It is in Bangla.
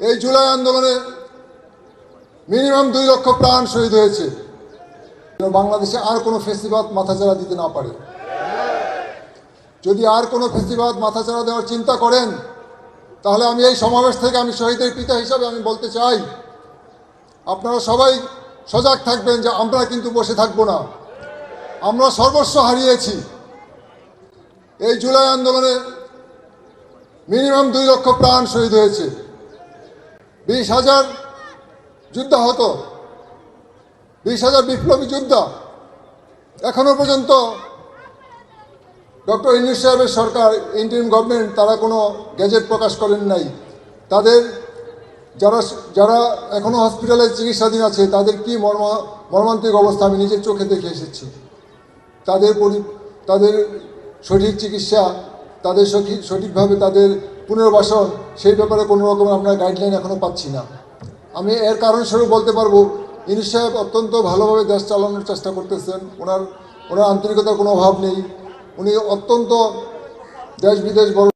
এই জুলাই আন্দোলনে মিনিমাম দুই লক্ষ প্রাণ শহীদ হয়েছে। বাংলাদেশে আর কোনো ফেস্টিভাল মাথাচাড়া দিতে না পারে। যদি আর কোনো ফেস্টিভাল মাথাচাড়া দেওয়ার চিন্তা করেন, তাহলে আমি এই সমাবেশ থেকে আমি শহীদের পিতা হিসাবে আমি বলতে চাই, আপনারা সবাই সজাগ থাকবেন যে আমরা কিন্তু বসে থাকব না। আমরা সর্বস্ব হারিয়েছি। এই জুলাই আন্দোলনে মিনিমাম দুই লক্ষ প্রাণ শহীদ হয়েছে। বিশ হাজার যুদ্ধ হতো। বিশ হাজার বিপ্লবী যোদ্ধা। এখনও পর্যন্ত ডক্টর ইংলিশ সাহেবের সরকার, ইন্টারিম গভর্নমেন্ট তারা কোনো গ্যাজেট প্রকাশ করেন নাই। তাদের যারা যারা এখনও হসপিটালে চিকিৎসাধীন আছে, তাদের কি মর্ম, মর্মান্তিক অবস্থা আমি নিজের চোখে দেখে এসেছি। তাদের পরি, তাদের সঠিক চিকিৎসা তাদের সঠিক সঠিকভাবে তাদের পুনর্বাসন, সেই ব্যাপারে কোনো রকম আমরা গাইডলাইন এখনও পাচ্ছি না। আমি এর কারণস্বরূপ বলতে পারব, ইনি সাহেব অত্যন্ত ভালোভাবে দেশ চালানোর চেষ্টা করতেছেন। ওনার ওনার আন্তরিকতার কোনো অভাব নেই। উনি অত্যন্ত দেশ বিদেশ বড়